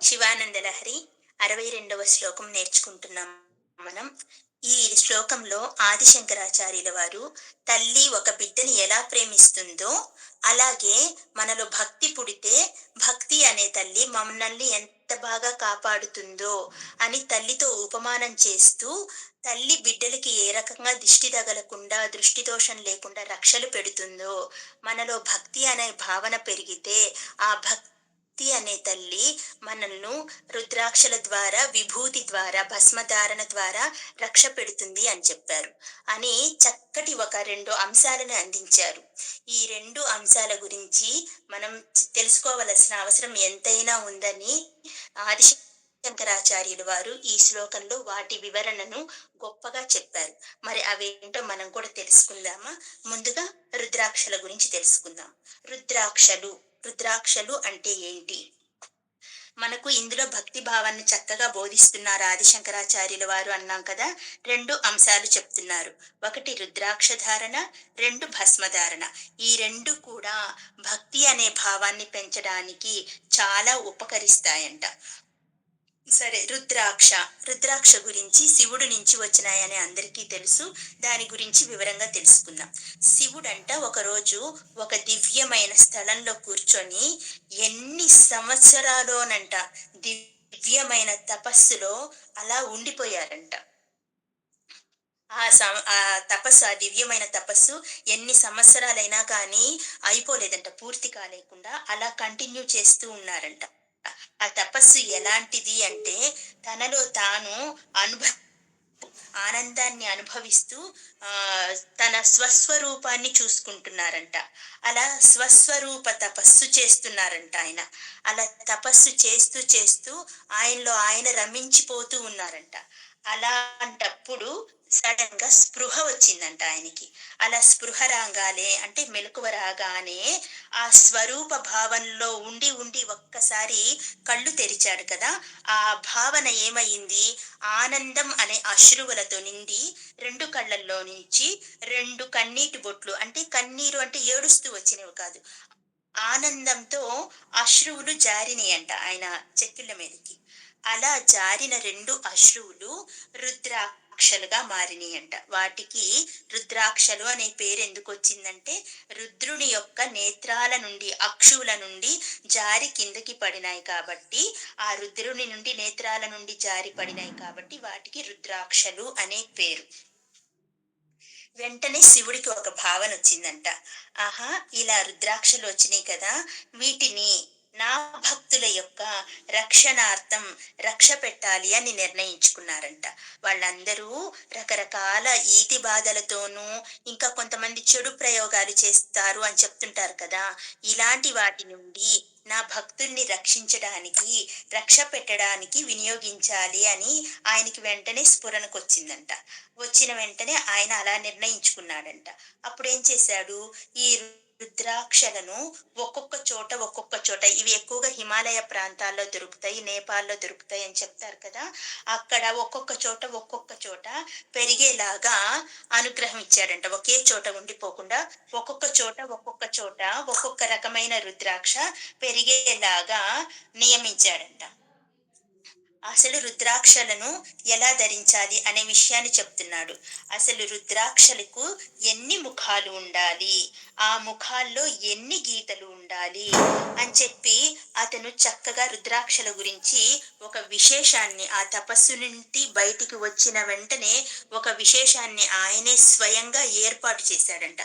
శివానంద లహరి అరవై రెండవ శ్లోకం నేర్చుకుంటున్నాం మనం. ఈ శ్లోకంలో ఆదిశంకరాచార్యుల వారు తల్లి ఒక బిడ్డని ఎలా ప్రేమిస్తుందో అలాగే మనలో భక్తి పుడితే భక్తి అనే తల్లి మమ్మల్ని ఎంత బాగా కాపాడుతుందో అని తల్లితో ఉపమానం చేస్తూ తల్లి బిడ్డలకి ఏ రకంగా దిష్టి తగలకుండా దృష్టి దోషం లేకుండా రక్షలు పెడుతుందో మనలో భక్తి అనే భావన పెరిగితే ఆ భక్తి అనే తల్లి మనల్ని రుద్రాక్షల ద్వారా విభూతి ద్వారా భస్మధారణ ద్వారా రక్ష పెడుతుంది అని చెప్పారు. అని చక్కటి ఒక రెండు అంశాలను అందించారు. ఈ రెండు అంశాల గురించి మనం తెలుసుకోవలసిన అవసరం ఎంతైనా ఉందని ఆదిశ శంకరాచార్యులు వారు ఈ శ్లోకంలో వాటి వివరణను గొప్పగా చెప్పారు. మరి అవేంటో మనం కూడా తెలుసుకుందామా? ముందుగా రుద్రాక్షల గురించి తెలుసుకుందాం. రుద్రాక్షలు రుద్రాక్షలు అంటే ఏంటి? మనకు ఇందులో భక్తి భావాన్ని చక్కగా బోధిస్తున్నారు ఆదిశంకరాచార్యుల వారు అన్నాం కదా రెండు అంశాలు చెప్తున్నారు. ఒకటి రుద్రాక్ష ధారణ రెండు భస్మధారణ ఈ రెండు కూడా భక్తి అనే భావాన్ని పెంచడానికి చాలా ఉపకరిస్తాయంట. సరే రుద్రాక్ష. రుద్రాక్ష గురించి శివుడు నుంచి వచ్చినాయని అందరికీ తెలుసు. దాని గురించి వివరంగా తెలుసుకుందాం. శివుడంట ఒకరోజు ఒక దివ్యమైన స్థలంలో కూర్చొని ఎన్ని సంవత్సరాలోనంట దివ్యమైన తపస్సులో అలా ఉండిపోయారంట. ఆ సమ ఆ తపస్సు ఆ దివ్యమైన తపస్సు ఎన్ని సంవత్సరాలైనా కానీ అయిపోలేదంట పూర్తి కాలేకుండా అలా కంటిన్యూ చేస్తూ ఉన్నారంట. ఆ తపస్సు ఎలాంటిది అంటే తనలో తాను అనుభవ ఆనందాన్ని అనుభవిస్తూ ఆ తన స్వస్వరూపాన్ని చూసుకుంటున్నారంట. అలా స్వస్వరూప తపస్సు చేస్తున్నారంట ఆయన. అలా తపస్సు చేస్తూ చేస్తూ ఆయనలో ఆయన రమించిపోతూ ఉన్నారంట. అలాంటప్పుడు సడన్గా స్పృహ వచ్చిందంట ఆయనకి. అలా స్పృహ రాగానే అంటే మెలకువ రాగానే ఆ స్వరూప భావనలో ఉండి ఉండి ఒక్కసారి కళ్ళు తెరిచాడు కదా. ఆ భావన ఏమైంది? ఆనందం అనే అశ్రువులతో నిండి రెండు కళ్ళల్లో నుంచి రెండు కన్నీటి బొట్లు అంటే కన్నీరు అంటే ఏడుస్తూ వచ్చినవి కాదు. ఆనందంతో అశ్రువులు జారినాయంట ఆయన చెక్కిళ్ళ మీదకి. అలా జారిన రెండు అశ్రువులు రుద్రాక్షలుగా మారినాయి అంట వాటికి రుద్రాక్షలు అనే పేరు ఎందుకు వచ్చిందంటే రుద్రుని యొక్క నేత్రాల నుండి అక్షువుల నుండి జారి కిందకి పడినాయి కాబట్టి ఆ రుద్రుని నుండి నేత్రాల నుండి జారి పడినాయి కాబట్టి వాటికి రుద్రాక్షలు అనే పేరు. వెంటనే శివుడికి ఒక భావన వచ్చిందంట ఆహా ఇలా రుద్రాక్షలు వచ్చినాయి కదా వీటిని నా భక్తుల యొక్క రక్షణార్థం రక్ష పెట్టాలి అని నిర్ణయించుకున్నారంట. వాళ్ళందరూ రకరకాల ఈతి బాధలతోనూ ఇంకా కొంతమంది చెడు ప్రయోగాలు చేస్తారు అని చెప్తుంటారు కదా. ఇలాంటి వాటి నుండి నా భక్తుల్ని రక్షించడానికి రక్ష పెట్టడానికి వినియోగించాలి అని ఆయనకి వెంటనే స్ఫురణకు వచ్చిందంట వచ్చిన వెంటనే ఆయన అలా నిర్ణయించుకున్నాడంట. అప్పుడు ఏం చేశాడు? ఈ రుద్రాక్షలను ఒక్కొక్క చోట ఒక్కొక్క చోట ఇవి ఎక్కువగా హిమాలయ ప్రాంతాల్లో దొరుకుతాయి నేపాల్లో దొరుకుతాయి అని చెప్తారు కదా. అక్కడ ఒక్కొక్క చోట ఒక్కొక్క చోట పెరిగేలాగా అనుగ్రహం ఇచ్చాడంట. ఒకే చోట ఉండిపోకుండా ఒక్కొక్క చోట ఒక్కొక్క చోట ఒక్కొక్క రకమైన రుద్రాక్ష పెరిగేలాగా నియమించాడంట. అసలు రుద్రాక్షలను ఎలా ధరించాలి అనే విషయాన్ని చెప్తున్నాడు. అసలు రుద్రాక్షలకు ఎన్ని ముఖాలు ఉండాలి? ఆ ముఖాల్లో ఎన్ని గీతలు ఉండాలి? అని చెప్పి అతను చక్కగా రుద్రాక్షల గురించి ఒక విశేషాన్ని ఆ తపస్సు నుండి బయటికి వచ్చిన వెంటనే ఒక విశేషాన్ని ఆయనే స్వయంగా ఏర్పాటు చేశాడంట.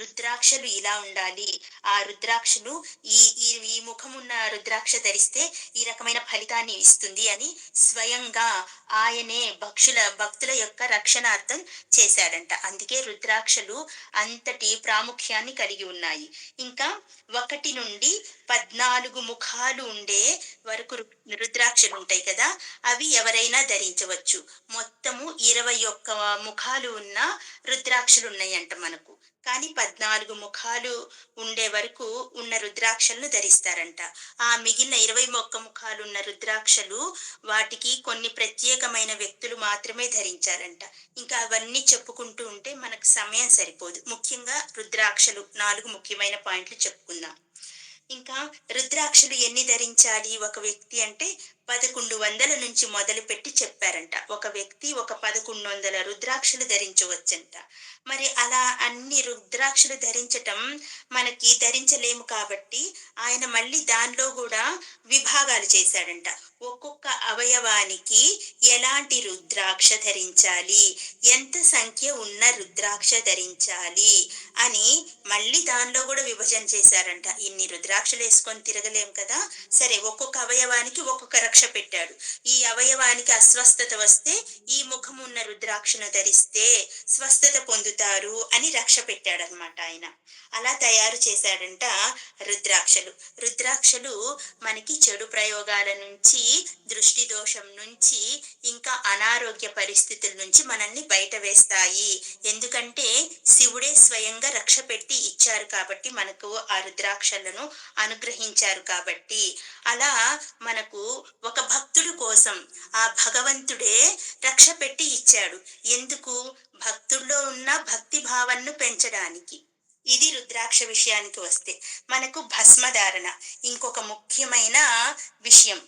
రుద్రాక్షలు ఇలా ఉండాలి. ఆ రుద్రాక్షలు ఈ ఈ ఈ ముఖం ఉన్న రుద్రాక్ష ధరిస్తే ఈ రకమైన ఫలితాన్ని ఇస్తుంది అని స్వయంగా ఆయనే భక్షుల భక్తుల యొక్క రక్షణార్థం చేశాడంట. అందుకే రుద్రాక్షలు అంతటి ప్రాముఖ్యాన్ని కలిగి ఉన్నాయి. ఇంకా ఒకటి నుండి పద్నాలుగు ముఖాలు ఉండే వరకు రుద్రాక్షలు ఉంటాయి కదా అవి ఎవరైనా ధరించవచ్చు. మొత్తము ఇరవై ఒక్క ముఖాలు ఉన్న రుద్రాక్షలు ఉన్నాయంట మనకు. కానీ పద్నాలుగు ముఖాలు ఉండే వరకు ఉన్న రుద్రాక్షలను ధరిస్తారంట. ఆ మిగిలిన ఇరవై మొక్క ముఖాలు ఉన్న రుద్రాక్షలు వాటికి కొన్ని ప్రత్యేకమైన వ్యక్తులు మాత్రమే ధరించారంట. ఇంకా అవన్నీ చెప్పుకుంటూ ఉంటే మనకు సమయం సరిపోదు. ముఖ్యంగా రుద్రాక్షలు నాలుగు ముఖ్యమైన పాయింట్లు చెప్పుకుందాం. ఇంకా రుద్రాక్షలు ఎన్ని ధరించాలి ఒక వ్యక్తి అంటే పదకొండు వందల నుంచి మొదలుపెట్టి చెప్పారంట. ఒక వ్యక్తి ఒక పదకొండు వందల రుద్రాక్షలు ధరించవచ్చంట. మరి అలా అన్ని రుద్రాక్షలు ధరించటం మనకి ధరించలేము కాబట్టి ఆయన మళ్ళీ దానిలో కూడా విభాగాలు చేశాడంట. ఒక్కొక్క అవయవానికి ఎలాంటి రుద్రాక్ష ధరించాలి? ఎంత సంఖ్య ఉన్న రుద్రాక్ష ధరించాలి? అని మళ్ళీ దానిలో కూడా విభజన చేశారంట. ఇన్ని రుద్రాక్షలు వేసుకొని తిరగలేం కదా? సరే ఒక్కొక్క అవయవానికి ఒక్కొక్క రక్ష పెట్టాడు. ఈ అవయవానికి అస్వస్థత వస్తే ఈ ముఖం ఉన్న రుద్రాక్షను ధరిస్తే స్వ స్వస్థత పొందుతారు అని రక్ష పెట్టాడనమాట ఆయన. అలా తయారు చేశాడంట రుద్రాక్షలు. రుద్రాక్షలు మనకి చెడు ప్రయోగాల నుంచి దృష్టి దోషం నుంచి ఇంకా అనారోగ్య పరిస్థితుల నుంచి మనల్ని బయట వేస్తాయి. ఎందుకంటే శివుడే స్వయంగా రక్ష పెట్టి ఇచ్చారు కాబట్టి మనకు ఆ రుద్రాక్షలను అనుగ్రహించారు కాబట్టి. అలా మనకు ఒక భక్తుడు కోసం ఆ భగవంతుడే రక్ష పెట్టి ఇచ్చాడు. ఎందుకు? భక్తుల్లో ఉన్న భక్తి భావన్ను పెంచడానికి. ఇది రుద్రాక్ష విషయానికి వస్తే మనకు భస్మధారణ ఇంకొక ముఖ్యమైన విషయం.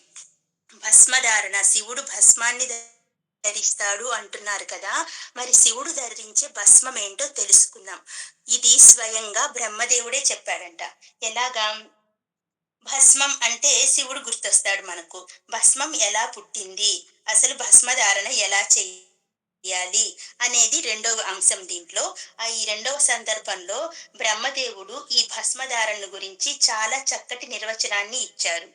భస్మధారణ శివుడు భస్మాన్ని ధరిస్తాడు అంటున్నారు కదా. మరి శివుడు ధరించే భస్మం ఏంటో తెలుసుకుందాం. ఇది స్వయంగా బ్రహ్మదేవుడే చెప్పాడంట. ఎలాగా? భస్మం అంటే శివుడు గుర్తొస్తాడు మనకు. భస్మం ఎలా పుట్టింది? అసలు భస్మధారణ ఎలా చేయాలి చేయాలి అనేది రెండవ అంశం దీంట్లో. ఈ రెండవ సందర్భంలో బ్రహ్మదేవుడు ఈ భస్మధారణ గురించి చాలా చక్కటి నిర్వచనాన్ని ఇచ్చారు.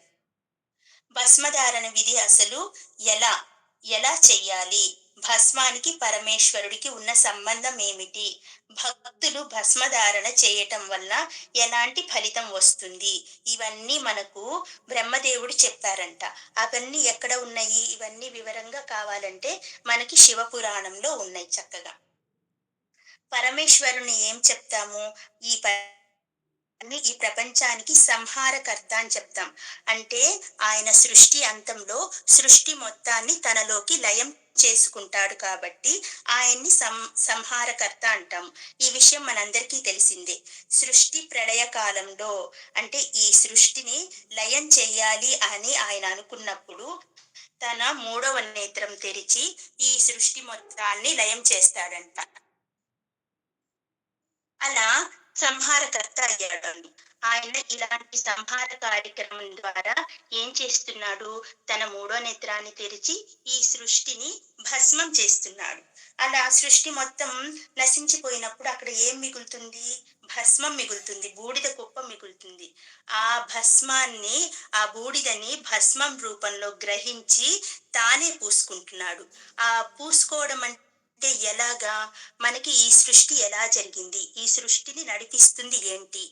భస్మధారణ విధి అసలు ఎలా? ఎలా చెయ్యాలి భస్మానికి పరమేశ్వరుడికి ఉన్న సంబంధం ఏమిటి భక్తులు భస్మధారణ చేయటం వల్ల ఎలాంటి ఫలితం వస్తుంది? ఇవన్నీ మనకు బ్రహ్మదేవుడు చెప్పారంట. అవన్నీ ఎక్కడ ఉన్నాయి? ఇవన్నీ వివరంగా కావాలంటే మనకి శివపురాణంలో ఉన్నాయి చక్కగా. పరమేశ్వరుని ఏం చెప్తాము? ఈ అని ఈ ప్రపంచానికి సంహారకర్త అని చెప్తాం. అంటే ఆయన సృష్టి అంతంలో సృష్టి మొత్తాన్ని తనలోకి లయం చేసుకుంటాడు కాబట్టి ఆయన్ని సం సంహారకర్త అంటాం. ఈ విషయం మనందరికీ తెలిసిందే. సృష్టి ప్రళయ కాలంలో అంటే ఈ సృష్టిని లయం చేయాలి అని ఆయన అనుకున్నప్పుడు తన మూడవ నేత్రం తెరిచి ఈ సృష్టి మొత్తాన్ని లయం చేస్తాడంట. అలా సంహారకర్త అయ్యాడు. ఆయన ఇలాంటి సంహార కార్యక్రమం ద్వారా ఏం చేస్తున్నాడు? తన మూడో నేత్రాన్ని తెరిచి ఈ సృష్టిని భస్మం చేస్తున్నాడు. అలా సృష్టి మొత్తం నశించిపోయినప్పుడు అక్కడ ఏం మిగులుతుంది? భస్మం మిగులుతుంది. బూడిద కుప్ప మిగులుతుంది. ఆ భస్మాన్ని ఆ బూడిదని భస్మం రూపంలో గ్రహించి తానే పూసుకుంటున్నాడు. ఆ పూసుకోవడం అంటే అంటే ఎలాగా? మనకి ఈ సృష్టి ఎలా జరిగింది? ఈ సృష్టిని నడిపిస్తుంది ఏంటి?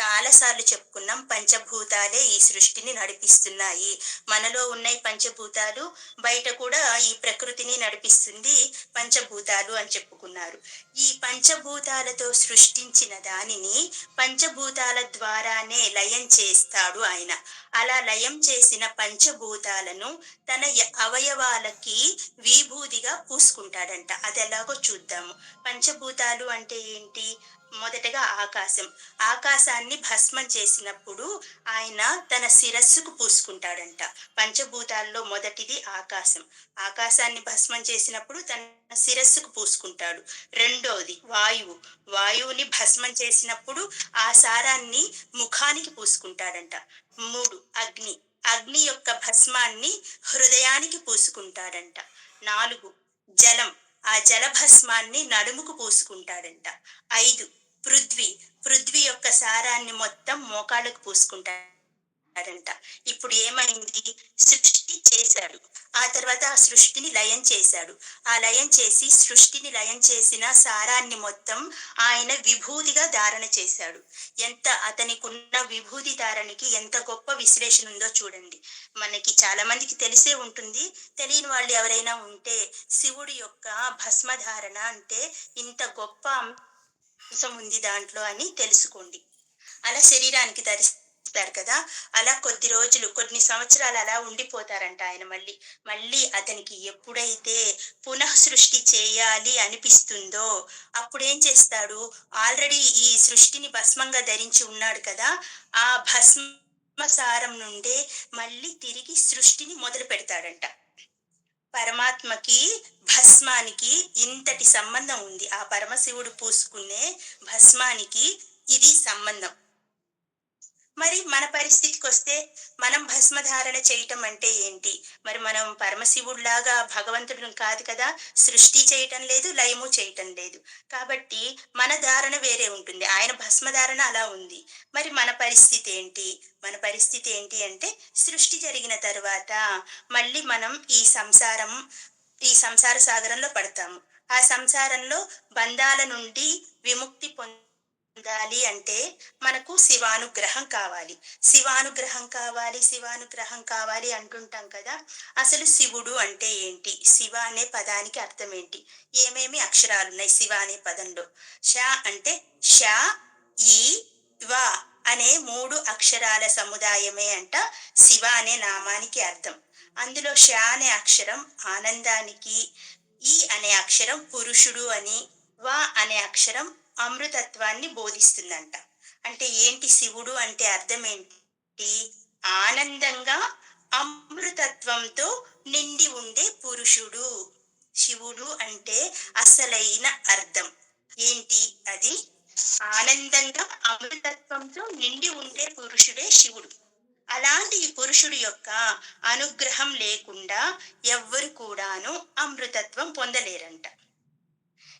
చాలా సార్లు చెప్పుకున్నాం పంచభూతాలే ఈ సృష్టిని నడిపిస్తున్నాయి. మనలో ఉన్నాయి పంచభూతాలు బయట కూడా ఈ ప్రకృతిని నడిపిస్తుంది పంచభూతాలు అని చెప్పుకున్నారు. ఈ పంచభూతాలతో సృష్టించిన దానిని పంచభూతాల ద్వారానే లయం చేస్తాడు ఆయన. అలా లయం చేసిన పంచభూతాలను తన అవయవాలకి విభూదిగా పూసుకుంటాడంట. అది ఎలాగో చూద్దాము. పంచభూతాలు అంటే ఏంటి? మొదటగా ఆకాశం. ఆకాశాన్ని భస్మం చేసినప్పుడు ఆయన తన శిరస్సుకు పూసుకుంటాడంట. పంచభూతాల్లో మొదటిది ఆకాశం. ఆకాశాన్ని భస్మం చేసినప్పుడు తన శిరస్సుకు పూసుకుంటాడు. రెండోది వాయువు. వాయువుని భస్మం చేసినప్పుడు ఆ సారాన్ని ముఖానికి పూసుకుంటాడంట. మూడు అగ్ని. అగ్ని యొక్క భస్మాన్ని హృదయానికి పూసుకుంటాడంట. నాలుగు జలం. ఆ జలభస్మాన్ని నడుముకు పూసుకుంటాడంట. ఐదు పృథ్వీ పృథ్వీ యొక్క సారాన్ని మొత్తం మోకాళ్ళకు అన్నారంట ఇప్పుడు ఏమైంది? సృష్టి చేశాడు. ఆ తర్వాత ఆ సృష్టిని లయం చేశాడు. ఆ లయం చేసి సృష్టిని లయం చేసిన సారాన్ని మొత్తం ఆయన విభూతిగా ధారణ చేశాడు. ఎంత అతనికి ఉన్న విభూతి ధారణకి ఎంత గొప్ప విశ్లేషణ ఉందో చూడండి. మనకి చాలా మందికి తెలిసే ఉంటుంది. తెలియని వాళ్ళు ఎవరైనా ఉంటే శివుడి యొక్క భస్మధారణ అంటే ఇంత గొప్ప అంశం ఉంది దాంట్లో అని తెలుసుకోండి. అలా శరీరానికి ధరిస్తే చేస్తారు కదా అలా కొద్ది రోజులు కొన్ని సంవత్సరాలు అలా ఉండిపోతారంట ఆయన మళ్ళీ. మళ్ళీ అతనికి ఎప్పుడైతే పునః సృష్టి చేయాలి అనిపిస్తుందో అప్పుడేం చేస్తాడు? ఆల్రెడీ ఈ సృష్టిని భస్మంగా ధరించి ఉన్నాడు కదా ఆ భస్మసారం నుండే మళ్ళీ తిరిగి సృష్టిని మొదలు పెడతాడంట. పరమాత్మకి భస్మానికి ఇంతటి సంబంధం ఉంది. ఆ పరమశివుడు పూసుకునే భస్మానికి ఇది సంబంధం. మరి మన పరిస్థితికి వస్తే మనం భస్మధారణ చేయటం అంటే ఏంటి? మరి మనం పరమశివుడిలాగా భగవంతుడు కాదు కదా సృష్టి చేయటం లేదు లయము చేయటం లేదు. కాబట్టి మన ధారణ వేరే ఉంటుంది. ఆయన భస్మధారణ అలా ఉంది. మరి మన పరిస్థితి ఏంటి? మన పరిస్థితి ఏంటి అంటే సృష్టి జరిగిన తర్వాత మళ్ళీ మనం ఈ సంసారం ఈ సంసార సాగరంలో పడతాము. ఆ సంసారంలో బంధాల నుండి విముక్తి పొంది పొందాలి అంటే మనకు శివానుగ్రహం కావాలి. శివానుగ్రహం కావాలి శివానుగ్రహం కావాలి అంటుంటాం కదా అసలు శివుడు అంటే ఏంటి? శివ అనే పదానికి అర్థం ఏంటి? ఏమేమి అక్షరాలు ఉన్నాయి శివ అనే పదంలో? ష అంటే ష ఈ వ అనే మూడు అక్షరాల సముదాయమే అంట శివ అనే నామానికి అర్థం. అందులో ష అనే అక్షరం ఆనందానికి ఈ అనే అక్షరం పురుషుడు అని వ అనే అక్షరం అమృతత్వాన్ని బోధిస్తుందంట. అంటే ఏంటి శివుడు అంటే అర్థం ఏంటి? ఆనందంగా అమృతత్వంతో నిండి ఉండే పురుషుడు. శివుడు అంటే అసలైన అర్థం. ఏంటి అది? ఆనందంగా అమృతత్వంతో నిండి ఉండే పురుషుడే శివుడు. అలాంటి ఈ పురుషుడు యొక్క అనుగ్రహం లేకుండా ఎవ్వరు కూడాను అమృతత్వం పొందలేరంట.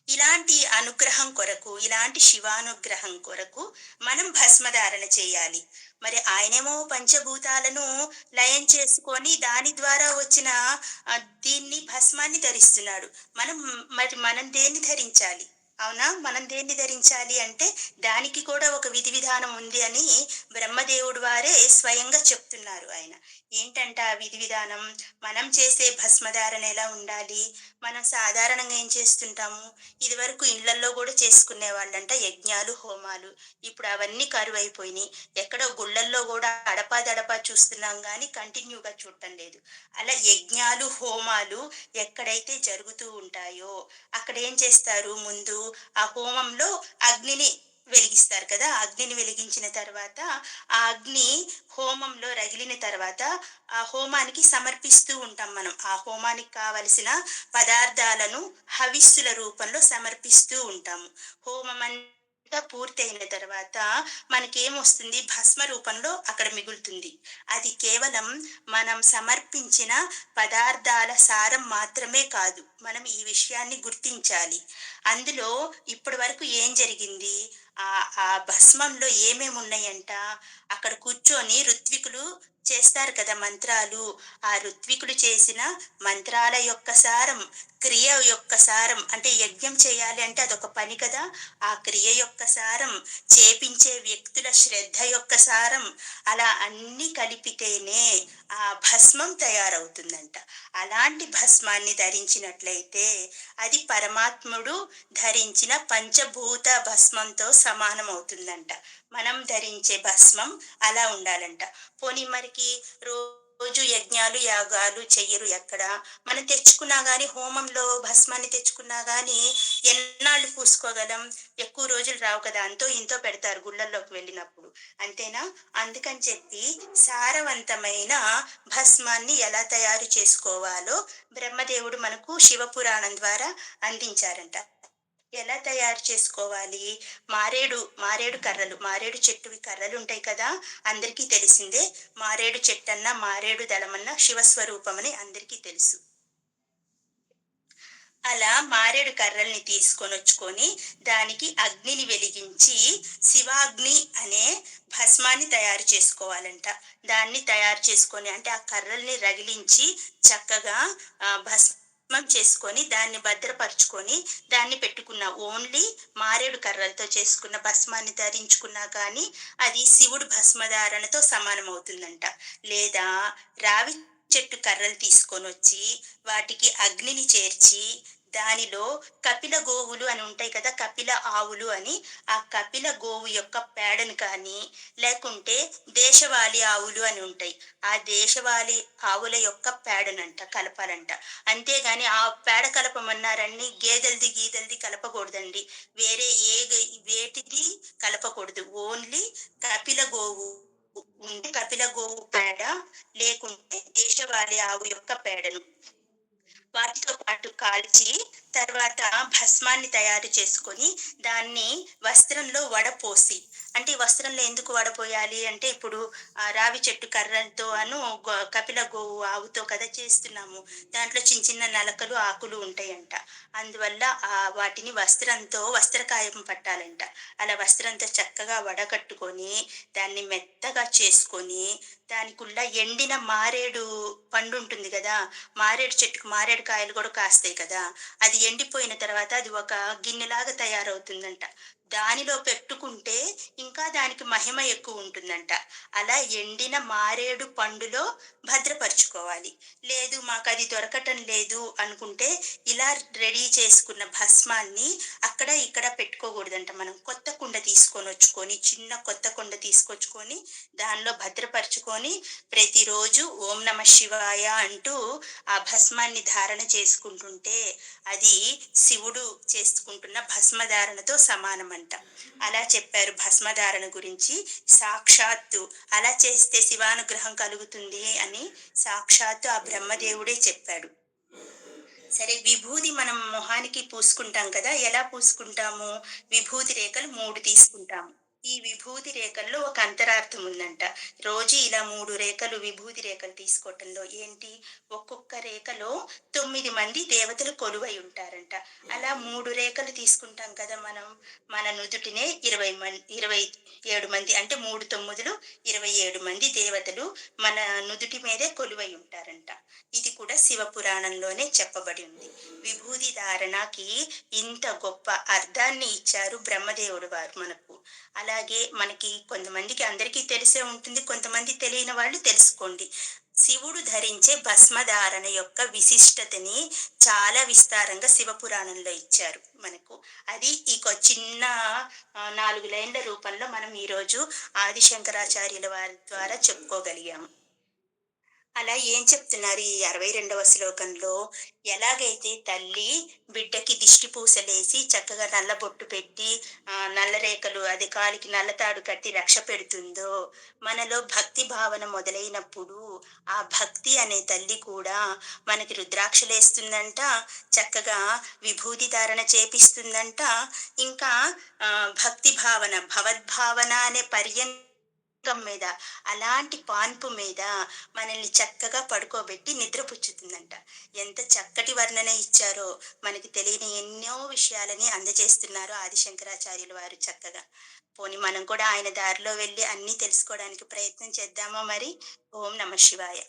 ఇలాంటి అనుగ్రహం కొరకు ఇలాంటి శివానుగ్రహం కొరకు మనం భస్మధారణ చేయాలి. మరి ఆయనేమో పంచభూతాలను లయం చేసుకొని దాని ద్వారా వచ్చిన దీన్ని భస్మాన్ని ధరిస్తున్నాడు. మనం మరి మనం దేన్ని ధరించాలి? అవునా? మనం దేన్ని ధరించాలి అంటే దానికి కూడా ఒక విధి విధానం ఉంది అని బ్రహ్మదేవుడు వారే స్వయంగా చెప్తున్నారు ఆయన. ఏంటంట ఆ విధి విధానం? మనం చేసే భస్మధారణ ఎలా ఉండాలి? మనం సాధారణంగా ఏం చేస్తుంటాము? ఇదివరకు ఇళ్ళల్లో కూడా చేసుకునే వాళ్ళంట యజ్ఞాలు హోమాలు. ఇప్పుడు అవన్నీ కరువు అయిపోయినాయి ఎక్కడో గుళ్ళల్లో కూడా అడపా దడపా చూస్తున్నాం కానీ కంటిన్యూగా చూడటం లేదు. అలా యజ్ఞాలు హోమాలు ఎక్కడైతే జరుగుతూ ఉంటాయో అక్కడ ఏం చేస్తారు? ముందు ఆ హోమంలో అగ్నిని వెలిగిస్తారు కదా అగ్నిని వెలిగించిన తర్వాత ఆ అగ్ని హోమంలో రగిలిన తర్వాత ఆ హోమానికి సమర్పిస్తూ ఉంటాం మనం. ఆ హోమానికి కావలసిన పదార్థాలను హవిస్సుల రూపంలో సమర్పిస్తూ ఉంటాము. హోమం పూర్తయిన తర్వాత మనకేమొస్తుంది? భస్మ రూపంలో అక్కడ మిగులుతుంది. అది కేవలం మనం సమర్పించిన పదార్థాల సారం మాత్రమే కాదు. మనం ఈ విషయాన్ని గుర్తించాలి. అందులో ఇప్పటి వరకు ఏం జరిగింది? ఆ ఆ భస్మంలో ఏమేమి ఉన్నాయంట? అక్కడ కూర్చొని ఋత్వికులు చేస్తారు కదా మంత్రాలు. ఆ ఋత్వికులు చేసిన మంత్రాల యొక్క సారం క్రియ యొక్క సారం అంటే యజ్ఞం చేయాలి అంటే అదొక పని కదా. ఆ క్రియ యొక్క సారం చేపించే వ్యక్తుల శ్రద్ధ యొక్క సారం అలా అన్ని కలిపితేనే ఆ భస్మం తయారవుతుందంట. అలాంటి భస్మాన్ని ధరించినట్లయితే అది పరమాత్ముడు ధరించిన పంచభూత భస్మంతో సమానం అవుతుందంట మనం ధరించే భస్మం అలా ఉండాలంట. పోనీ మరికి రోజు యజ్ఞాలు యాగాలు చెయ్యరు ఎక్కడ? మనం తెచ్చుకున్నా కానీ హోమంలో భస్మాన్ని తెచ్చుకున్నా కానీ ఎన్నాళ్ళు పూసుకోగలం? ఎక్కువ రోజులు రావు కదా అంతో ఇంతో పెడతారు గుళ్ళల్లోకి వెళ్ళినప్పుడు. అంతేనా? అందుకని చెప్పి సారవంతమైన భస్మాన్ని ఎలా తయారు చేసుకోవాలో బ్రహ్మదేవుడు మనకు శివపురాణం ద్వారా అందించారంట. ఎలా తయారు చేసుకోవాలి? మారేడు మారేడు కర్రలు మారేడు చెట్టువి కర్రలు ఉంటాయి కదా అందరికీ తెలిసిందే. మారేడు చెట్టన్న మారేడు దళమన్న శివస్వరూపం అని అందరికీ తెలుసు. అలా మారేడు కర్రల్ని తీసుకొని వచ్చుకొని దానికి అగ్నిని వెలిగించి శివాగ్ని అనే భస్మాన్ని తయారు చేసుకోవాలంట. దాన్ని తయారు చేసుకొని అంటే ఆ కర్రల్ని రగిలించి చక్కగా భస్మం చేసుకొని దాన్ని భద్రపరుచుకొని దాన్ని పెట్టుకున్న ఓన్లీ మారేడు కర్రలతో చేసుకున్న భస్మాన్ని ధరించుకున్నా కానీ అది శివుడు భస్మధారణతో సమానం అవుతుందంట లేదా రావి చెట్టు కర్రలు తీసుకొని వచ్చి వాటికి అగ్నిని చేర్చి దానిలో కపిల గోవులు అని ఉంటాయి కదా కపిల ఆవులు అని. ఆ కపిల గోవు యొక్క పేడను కానీ లేకుంటే దేశవాళీ ఆవులు అని ఉంటాయి. ఆ దేశవాళి ఆవుల యొక్క పేడనంట కలపాలంట. అంతేగాని ఆ పేడ కలపమన్నారని గేదెలది గీదెలది కలపకూడదండి. వేరే ఏ వేటిది కలపకూడదు. ఓన్లీ కపిల గోవు ఉంటే కపిల గోవు పేడ లేకుంటే దేశవాళీ ఆవు యొక్క పేడను. వాటితో పాటు కాల్చి తర్వాత భస్మాన్ని తయారు చేసుకొని దాన్ని వస్త్రంలో వడపోసి అంటే ఈ వస్త్రంలో ఎందుకు వడపోయాలి అంటే ఇప్పుడు ఆ రావి చెట్టు కర్రతో అను గో- కపిల గోవు ఆవుతో కదా చేస్తున్నాము. దాంట్లో చిన్న చిన్న నలకలు ఆకులు ఉంటాయంట. అందువల్ల ఆ వాటిని వస్త్రంతో వస్త్రకాయం పట్టాలంట. అలా వస్త్రంతో చక్కగా వడకట్టుకొని దాన్ని మెత్తగా చేసుకొని దానికుள்ள ఎండిన మారేడు పండు ఉంటుంది కదా? మారేడు చెట్టుకు మారేడు కాయలు కూడా కాస్తాయి కదా? అది ఎండిపోయిన తర్వాత అది ఒక గిన్నెలాగా తయారవుతుందంట. దానిలో పెట్టుకుంటే ఇంకా దానికి మహిమ ఎక్కువ ఉంటుందంట. అలా ఎండిన మారేడు పండులో భద్రపరుచుకోవాలి. లేదు మాకు అది దొరకటం లేదు అనుకుంటే ఇలా రెడీ చేసుకున్న భస్మాన్ని అక్కడ ఇక్కడ పెట్టుకోకూడదంట మనం. కొత్త కుండ తీసుకొని వచ్చుకొని చిన్న కొత్త కుండ తీసుకొచ్చుకొని దానిలో భద్రపరుచుకొని ప్రతిరోజు ఓం నమ శివాయ అంటూ ఆ భస్మాన్ని ధారణ చేసుకుంటుంటే అది శివుడు చేసుకుంటున్న భస్మధారణతో అంట అలా చెప్పారు భస్మధారణ గురించి. సాక్షాత్తు అలా చేస్తే శివానుగ్రహం కలుగుతుంది అని సాక్షాత్తు ఆ బ్రహ్మదేవుడే చెప్పాడు. సరే విభూది మనం మొహానికి పూసుకుంటాం కదా ఎలా పూసుకుంటాము? విభూతి రేఖలు మూడు తీసుకుంటాము. ఈ విభూది రేఖల్లో ఒక అంతరార్థం ఉందంట. రోజు ఇలా మూడు రేఖలు విభూది రేఖలు తీసుకోవటంలో ఏంటి? ఒక్కొక్క రేఖలో తొమ్మిది మంది దేవతలు కొలువై ఉంటారంట. అలా మూడు రేఖలు తీసుకుంటాం కదా మనం. మన నుదుటినే ఇరవై మంది ఇరవై ఏడు మంది అంటే మూడు తొమ్మిదిలు ఇరవై ఏడు మంది దేవతలు మన నుదుటి మీదే కొలువై ఉంటారంట. ఇది కూడా శివ పురాణంలోనే చెప్పబడి ఉంది. విభూది ధారణకి ఇంత గొప్ప అర్థాన్ని ఇచ్చారు బ్రహ్మదేవుడు వారు మనకు. అలాగే మనకి కొంతమందికి అందరికీ తెలిసే ఉంటుంది. కొంతమంది తెలియని వాళ్ళు తెలుసుకోండి. శివుడు ధరించే భస్మధారణ యొక్క విశిష్టతని చాలా విస్తారంగా శివ పురాణంలో ఇచ్చారు మనకు. అది ఈ కొ- చిన్న నాలుగు లైన్ల రూపంలో మనం ఈరోజు ఆదిశంకరాచార్యుల వారి ద్వారా చెప్పుకోగలిగాము. అలా ఏం చెప్తున్నారు ఈ అరవై రెండవ శ్లోకంలో? ఎలాగైతే తల్లి బిడ్డకి దిష్టి పూసలేసి చక్కగా నల్ల బొట్టు పెట్టి నల్ల రేఖలు అది కాలికి నల్లతాడు కట్టి రక్ష పెడుతుందో మనలో భక్తి భావన మొదలైనప్పుడు ఆ భక్తి అనే తల్లి కూడా మనకి రుద్రాక్షలేస్తుందంట చక్కగా విభూతి ధారణ చేపిస్తుందంట ఇంకా భక్తి భావన భవద్భావన అనే పర్యంతం మీద అలాంటి పాన్పు మీద మనల్ని చక్కగా పడుకోబెట్టి నిద్రపుచ్చుతుందంట. ఎంత చక్కటి వర్ణన ఇచ్చారో మనకి తెలియని ఎన్నో విషయాలని అందజేస్తున్నారు ఆదిశంకరాచార్యులు వారు చక్కగా. పోని మనం కూడా ఆయన దారిలో వెళ్ళి అన్ని తెలుసుకోవడానికి ప్రయత్నం చేద్దామా మరి? ఓం నమ శివాయ.